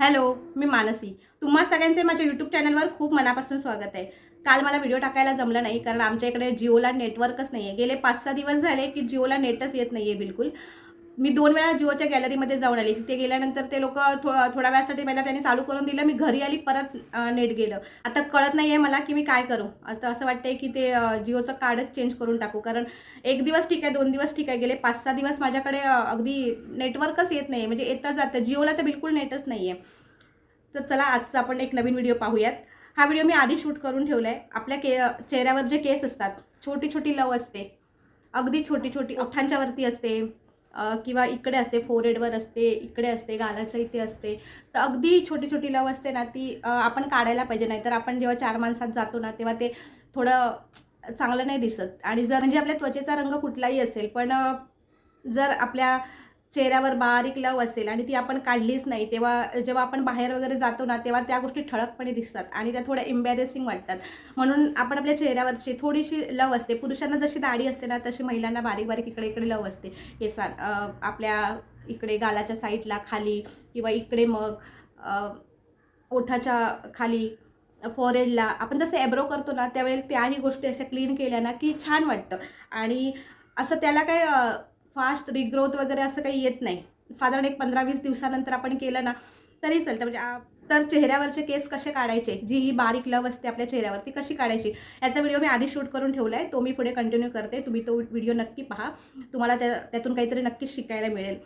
Hello मी मानसी. तुम्हा सगळ्यांचे माझ्या यूट्यूब चॅनलवर खूप मनापासून स्वागत आहे. काल मला व्हिडिओ टाकायला जमलं नाही कारण आमच्या इकडे जिओला नेटवर्कच नाही आहे गेले पाच सहा दिवस झाले की जिओला नेटच येत नाही आहे बिलकुल. मी दोन वेळा जिओच्या गॅलरीमध्ये जाऊन आली. तिथे गेल्यानंतर ते लोक थो थोड्या वेळासाठी मला त्यांनी चालू करून दिलं. मी घरी आली परत नेट गेलं. आता कळत नाही आहे मला की मी काय करू. असं असं वाटतंय की ते जिओचं कार्डच चेंज करून टाकू. कारण एक दिवस ठीक आहे दोन दिवस ठीक आहे. गेले पाच सहा दिवस माझ्याकडे अगदी नेटवर्कच येत नाही म्हणजे येतं जातं जिओला तर बिलकुल नेटच नाही आहे तर चला आजचा आपण एक नवीन व्हिडिओ पाहूयात. हा व्हिडिओ मी आधी शूट करून ठेवला आहे आपल्या के चेहऱ्यावर जे केस असतात छोटी छोटी लव असते. अगदी छोटी छोटी ओठांच्यावरती असते. किंवा इकडे असते फोरहेडवर असते इकडे असते गालाच्या इथे असते. तर अगदी छोटी छोटी लव असते ना ती आपण काढायला पाहिजे. नाही तर आपण जेव्हा चार माणसात जातो ना तेव्हा ते थोडं चांगलं नाही दिसत. आणि जर म्हणजे आपल्या त्वचेचा रंग कुठलाही असेल पण जर आपल्या चेहऱ्यावर बारीक लव असेल आणि ती आपण काढलीच नाही तेव्हा जेव्हा आपण बाहेर वगैरे जातो ना तेव्हा त्या गोष्टी ठळकपणे दिसतात आणि त्या थोड्या एम्बॅरेसिंग वाटतात. म्हणून आपण आपल्या चेहऱ्यावरची थोडीशी लव असते. पुरुषांना जशी दाढी असते ना तशी महिलांना बारीक बारीक इकडे इकडे लव असते. हे सार आपल्या इकडे गालाच्या साईडला खाली किंवा इकडे मग ओठाच्या खाली फॉरेडला आपण जसं एब्रो करतो ना त्यावेळेला त्याही गोष्टी अशा क्लीन केल्या ना की छान वाटतं. आणि असं त्याला काय फास्ट रिग्रोथ वगैरे असं काही येत नाही. साधारण एक पंधरा वीस दिवसानंतर आपण केलं ना तरी चालतं. म्हणजे तर चेहऱ्यावरचे केस कसे काढायचे? जी ही बारीक लव असते आपल्या चेहऱ्यावरती कशी काढायची? याचा व्हिडिओ मी आधी शूट करून ठेवला आहे तो मी पुढे कंटिन्यू करते. तुम्ही तो व्हिडिओ नक्की पहा. तुम्हाला त्या त्यातून काहीतरी नक्कीच शिकायला मिळेल.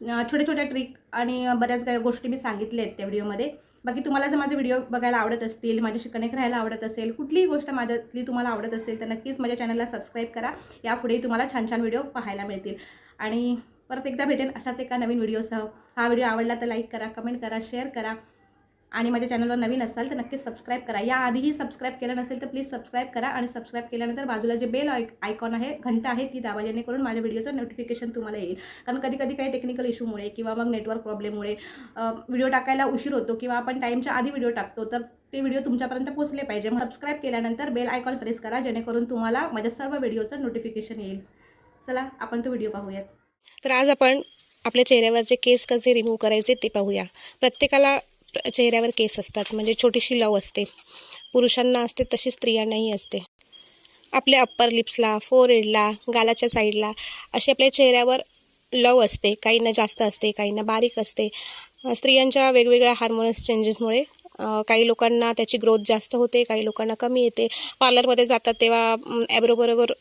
छोट्या छोट्या ट्रिक आणि बऱ्याच काही गोष्टी मी सांगितल्या आहेत त्या व्हिडिओमध्ये बाकी तुम्हाला जर माझे व्हिडिओ बघायला आवडत असतील माझ्याशी कनेक्ट राहायला आवडत असेल कुठलीही गोष्ट माझ्यातली तुम्हाला आवडत असेल तर नक्कीच माझ्या चॅनलला सबस्क्राईब करा. यापुढेही तुम्हाला छान छान व्हिडिओ पाहायला मिळतील. आणि परत एकदा भेटेन अशाच एका नवीन व्हिडिओसह हा व्हिडिओ आवडला तर लाईक करा कमेंट करा शेअर करा. आणि माझ्या चॅनलवर नवीन असाल तर नक्कीच सबस्क्राईब करा. या आधीही सबस्क्राईब केलं नसेल तर प्लीज सबस्क्राईब करा आणि सबस्क्राईब केल्यानंतर बाजूला जे बेल आयकॉन आहे घंटा आहे ती दाबा जेणेकरून माझ्या व्हिडिओचं नोटिफिकेशन तुम्हाला येईल. कारण कधी कधी काही टेक्निकल इश्यूमुळे किंवा मग नेटवर्क प्रॉब्लेममुळे व्हिडिओ टाकायला उशीर होतो किंवा आपण टाईमच्या आधी व्हिडिओ टाकतो तर ते व्हिडिओ तुमच्यापर्यंत पोहोचले पाहिजे. मग सबस्क्राईब केल्यानंतर बेल आयकॉन प्रेस करा जेणेकरून तुम्हाला माझ्या सर्व व्हिडिओचं नोटिफिकेशन येईल. चला आपण तो व्हिडिओ पाहूयात. तर आज आपण आपल्या चेहऱ्यावरचे केस कसे रिमूव्ह करायचे ते पाहूया. प्रत्येकाला चेहऱ्यावर केस असतात म्हणजे छोटीशी लव असते. पुरुषांना असते तशी स्त्रियांनाही असते. आपल्या अप्पर लिप्सला फोरहेडला गालाच्या साईडला अशी आपल्या चेहऱ्यावर लव असते. काहींना जास्त असते काहींना बारीक असते. स्त्रियांच्या वेगवेगळ्या हार्मोनस चेंजेसमुळे काही लोकांना त्याची ग्रोथ जास्त होते काही लोकांना कमी येते. पार्लरमध्ये जातात तेव्हा ॲब्रोबरोबर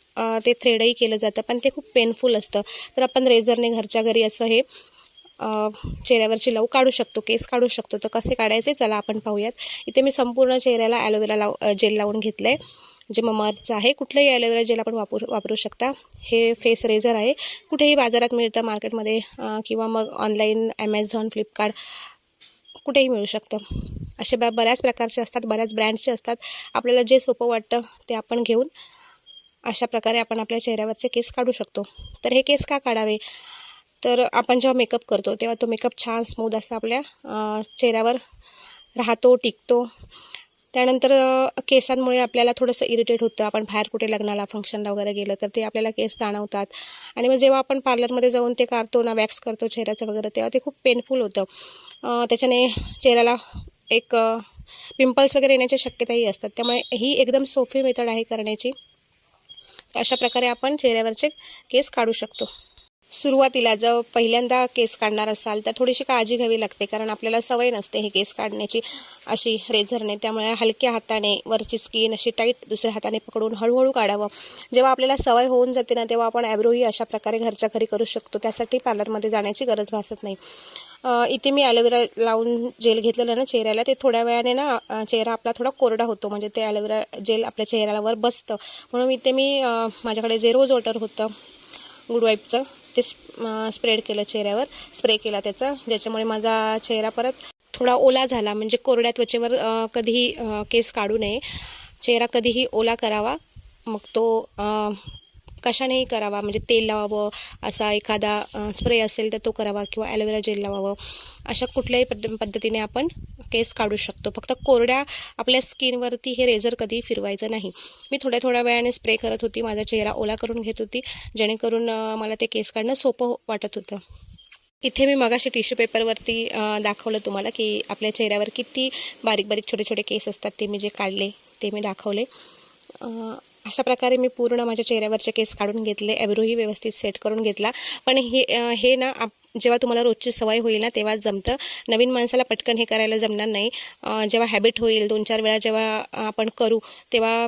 ते थ्रेडही केलं जातं पण ते खूप पेनफुल असतं. तर आपण रेझरने घरच्या घरी असं हे चेहऱ्यावरची लव काढू शकतो केस काढू शकतो. तर कसे काढायचे? चला आपण पाहूयात. इथे मी संपूर्ण चेहऱ्याला ॲलोवेरा लाव जेल लावून घेतलं आहे जे ममरचं आहे कुठलंही ॲलोवेरा जेल आपण वापरू वापरू शकता. हे फेस रेझर आहे. कुठेही बाजारात मिळतं मार्केटमध्ये किंवा मग ऑनलाईन ॲमेझॉन फ्लिपकार्ट कुठेही मिळू शकतं. असे ब बऱ्याच प्रकारचे असतात बऱ्याच ब्रँडचे असतात. आपल्याला जे सोपं वाटतं ते आपण घेऊन अशा प्रकारे आपण आपल्या चेहऱ्यावरचे केस काढू शकतो. तर हे केस का काढावे? तर आपण जेव्हा मेकअप करतो तेव्हा तो मेकअप छान स्मूद असा आपल्या चेहऱ्यावर राहतो टिकतो. त्यानंतर केसांमुळे आपल्याला थोडंसं इरिटेट होतं. आपण बाहेर कुठे लग्नाला फंक्शनला वगैरे गेलं तर ते आपल्याला केस जाणवतात. आणि मग जेव्हा आपण पार्लरमध्ये जाऊन ते काढतो ना वॅक्स करतो चेहऱ्याचं वगैरे तेव्हा ते खूप पेनफुल होतं. त्याच्याने चेहऱ्याला एक पिंपल्स वगैरे येण्याची शक्यताही असतात. त्यामुळे ही एकदम सोपी मेथड आहे करण्याची. तर अशा प्रकारे आपण चेहऱ्यावरचे केस काढू शकतो. सुरुवातीला जर पहिल्यांदा केस काढणार असाल तर थोडीशी काळजी घ्यावी लागते कारण आपल्याला सवय नसते हे केस काढण्याची. अशी रेझरने त्यामुळे हलक्या हाताने वरची स्किन अशी टाईट दुसऱ्या हाताने पकडून हळूहळू काढावं. जेव्हा आपल्याला सवय होऊन जाते ना तेव्हा आपण ॲब्रोही अशा प्रकारे घरच्या घरी करू शकतो. त्यासाठी पार्लरमध्ये जाण्याची गरज भासत नाही. इथे मी ॲलोवेरा लावून जेल घेतलेलं ना चेहऱ्याला ते थोड्या वेळाने ना चेहरा आपला थोडा कोरडा होतो. म्हणजे ते ॲलोवेरा जेल आपल्या चेहऱ्यावर बसतं. म्हणून इथे मी माझ्याकडे जे रोज वॉटर होतं गुडवाईपचं ते स्प्रेड केलं चेहऱ्यावर स्प्रे केला त्याचा ज्याच्यामुळे माझा चेहरा परत थोडा ओला झाला. म्हणजे कोरड्या त्वचेवर कधीही केस काढू नये. चेहरा कधीही ओला करावा. मग तो कशानेही करावा म्हणजे तेल लावावं असा एखादा स्प्रे असेल तर तो करावा किंवा ॲलोवेरा जेल लावावं अशा कुठल्याही पद्ध पद्धतीने आपण केस काढू शकतो. फक्त कोरड्या आपल्या स्किनवरती हे रेझर कधी फिरवायचं नाही. मी थोड्या थोड्या वेळाने स्प्रे करत होती माझा चेहरा ओला करून घेत होती जेणेकरून मला ते केस काढणं सोपं वाटत होतं. इथे मी मगाशी टिश्यू पेपरवरती दाखवलं तुम्हाला की आपल्या चेहऱ्यावर किती बारीक बारीक छोटे छोटे केस असतात ते मी जे काढले ते मी दाखवले. अशा प्रकारे मी पूर्ण माझ्या चेहऱ्यावरचे केस काढून घेतले एब्रोही व्यवस्थित सेट करून घेतला. पण हे हे ना आप जेव्हा तुम्हाला रोजची सवय होईल ना तेव्हा जमतं. नवीन माणसाला पटकन हे करायला जमणार नाही. जेव्हा हॅबिट होईल दोन चार वेळा जेव्हा आपण करू तेव्हा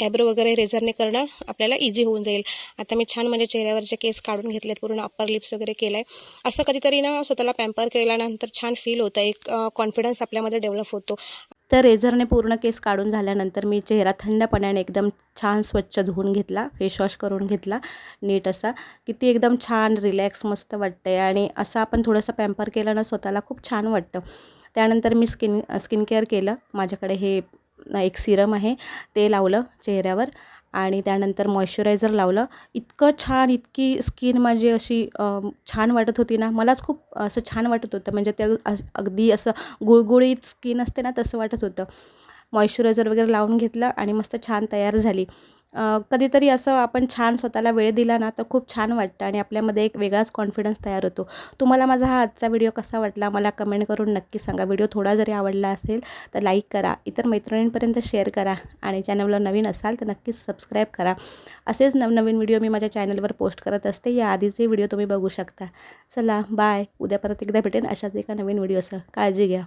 ॲब्रो वगैरे रेझरने करणं आपल्याला इझी होऊन जाईल. आता मी छान म्हणजे चेहऱ्यावरचे केस काढून घेतलेत पूर्ण अप्पर लिप्स वगैरे केलं आहे असं कधीतरी ना स्वतःला पॅम्पर केल्यानंतर छान फील होतं. एक कॉन्फिडन्स आपल्यामध्ये डेव्हलप होतो. तर रेझरने पूर्ण केस काढून झाल्यानंतर मी चेहरा थंडपणाने एकदम छान स्वच्छ धुवून घेतला फेसवॉश करून घेतला नीट असा. किती एकदम छान रिलॅक्स मस्त वाटते आणि असं आपण थोडंसं पॅम्पर केलं ना स्वतःला खूप छान वाटतं. त्यानंतर मी स्किन स्किन केअर केलं. माझ्याकडे हे एक सिरम आहे. ते लावलं चेहऱ्यावर. आणि त्यानंतर मॉइश्चरायझर लावलं. इतकं छान इतकी स्किन माझी अशी छान वाटत होती ना. मलाच खूप असं छान वाटत होतं. म्हणजे ते अगदी असं गुळगुळीत स्किन असते ना तसं वाटत होतं. मॉइश्चरायझर वगैरे लावून घेतलं आणि मस्त छान तयार झाली. कधीतरी असं आपण छान स्वतःला वेळ दिला ना तर खूप छान वाटतं आणि आपल्यामध्ये एक वेगळाच कॉन्फिडन्स तयार होतो. तुम्हाला माझा हा आजचा व्हिडिओ कसा वाटला? मला कमेंट करून नक्की सांगा. व्हिडिओ थोडा जरी आवडला असेल तर लाईक करा. इतर मैत्रिणींपर्यंत शेअर करा. आणि चॅनलला नवीन असाल तर नक्कीच सबस्क्राईब करा. असेच नवनवीन व्हिडिओ मी माझ्या चॅनलवर पोस्ट करत असते. या आधीचे व्हिडिओ तुम्ही बघू शकता. चला बाय उद्या परत एकदा भेटेन अशाच एका नवीन व्हिडिओसह काळजी घ्या.